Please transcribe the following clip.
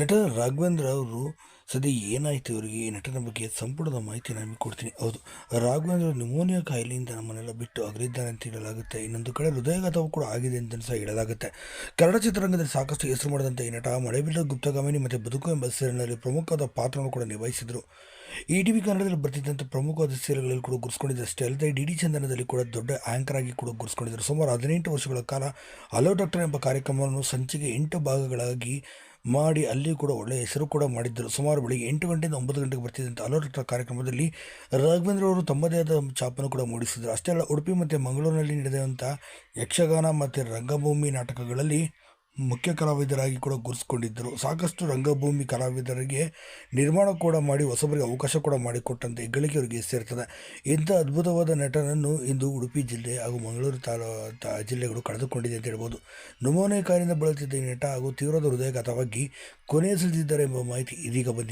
ನಟ ರಾಘವೇಂದ್ರ ಅವರು ಸದ್ಯ ಏನಾಯಿತು ಅವರಿಗೆ ಈ ನಟನ ಬಗ್ಗೆ ಸಂಪುಟದ ಮಾಹಿತಿ ನಾನು ಕೊಡ್ತೀನಿ. ಹೌದು, ರಾಘವೇಂದ್ರ ನ್ಯೂಮೋನಿಯಾ ಕಾಯಿಲೆಯಿಂದ ನಮ್ಮನ್ನೆಲ್ಲ ಬಿಟ್ಟು ಅಗಲಿದ್ದಾರೆ ಅಂತ ಹೇಳಲಾಗುತ್ತೆ. ಇನ್ನೊಂದು ಕಡೆ ಹೃದಯಘಾತವು ಕೂಡ ಆಗಿದೆ ಅಂತ ಸಹ ಹೇಳಲಾಗುತ್ತೆ. ಕನ್ನಡ ಚಿತ್ರರಂಗದಲ್ಲಿ ಸಾಕಷ್ಟು ಹೆಸರು ಮಾಡಿದಂಥ ಈ ನಟ ಮಳೆಬಿಲ್ಲ ಗುಪ್ತಗಾಮಿನಿ ಮತ್ತು ಬದುಕು ಎಂಬ ಸೀರಿಯಲ್ನಲ್ಲಿ ಪ್ರಮುಖವಾದ ಪಾತ್ರವನ್ನು ಕೂಡ ನಿಭಾಯಿಸಿದರು. ಈ ಟಿ ವಿ ಕನ್ನಡದಲ್ಲಿ ಬರ್ತಿದ್ದಂಥ ಪ್ರಮುಖವಾದ ಸೀರಿಯಲ್ಗಳಲ್ಲಿ ಕೂಡ ಗುರುಸ್ಕೊಂಡಿದ್ದು ಅಷ್ಟೇ ಅಲ್ಲದೆ ಡಿ ಡಿ ಚಂದನದಲ್ಲಿ ಕೂಡ ದೊಡ್ಡ ಆ್ಯಂಕರ್ ಆಗಿ ಕೂಡ ಗುರುಸ್ಕೊಂಡಿದ್ದರು ಸುಮಾರು ಹದಿನೆಂಟು ವರ್ಷಗಳ ಕಾಲ ಹಲೋ ಡಾಕ್ಟರ್ ಎಂಬ ಕಾರ್ಯಕ್ರಮವನ್ನು ಸಂಚಿಕೆ ಎಂಟು ಭಾಗಗಳಾಗಿ ಮಾಡಿ ಅಲ್ಲಿ ಕೂಡ ಒಳ್ಳೆಯ ಹೆಸರು ಕೂಡ ಮಾಡಿದ್ದರು. ಸುಮಾರು ಬೆಳಿಗ್ಗೆ ಎಂಟು ಗಂಟೆಯಿಂದ ಒಂಬತ್ತು ಗಂಟೆಗೆ ಬರ್ತಿದ್ದಂಥ ಅಲೋಟ ಕಾರ್ಯಕ್ರಮದಲ್ಲಿ ರಾಘವೇಂದ್ರ ಅವರು ತಮ್ಮದೇ ಆದ ಛಾಪನ್ನು ಕೂಡ ಮೂಡಿಸಿದರು. ಅಷ್ಟೇ ಅಲ್ಲ, ಉಡುಪಿ ಮತ್ತು ಮಂಗಳೂರಿನಲ್ಲಿ ನಡೆದಂಥ ಯಕ್ಷಗಾನ ಮತ್ತು ರಂಗಭೂಮಿ ನಾಟಕಗಳಲ್ಲಿ ಮುಖ್ಯ ಕಲಾವಿದರಾಗಿ ಕೂಡ ಗುರುಸ್ಕೊಂಡಿದ್ದರು ಸಾಕಷ್ಟು ರಂಗಭೂಮಿ ಕಲಾವಿದರಿಗೆ ನಿರ್ಮಾಣ ಕೂಡ ಮಾಡಿ, ಹೊಸಬರಿಗೆ ಅವಕಾಶ ಕೂಡ ಮಾಡಿಕೊಟ್ಟಂತೆ ಹೆಗ್ಗಳಿಕೆ ಅವರಿಗೆ ಸೇರ್ತದೆ. ಇಂಥ ಅದ್ಭುತವಾದ ನಟನನ್ನು ಇಂದು ಉಡುಪಿ ಜಿಲ್ಲೆ ಹಾಗೂ ಮಂಗಳೂರು ತಾಲೂ, ತಾ, ಜಿಲ್ಲೆಗಳು ಕಳೆದುಕೊಂಡಿದೆ ಅಂತ ಹೇಳ್ಬೋದು. ನಮೂನೆ ಕಾಯಿಲೆಯಿಂದ ಬಳಲುತ್ತಿದ್ದ ಈ ನಟ ಹಾಗೂ ತೀವ್ರದ ಹೃದಯಘಾತವಾಗಿ ಕೊನೆಸಿದ್ದಿದ್ದಾರೆ ಎಂಬ ಮಾಹಿತಿ ಇದೀಗ ಬಂದಿದೆ.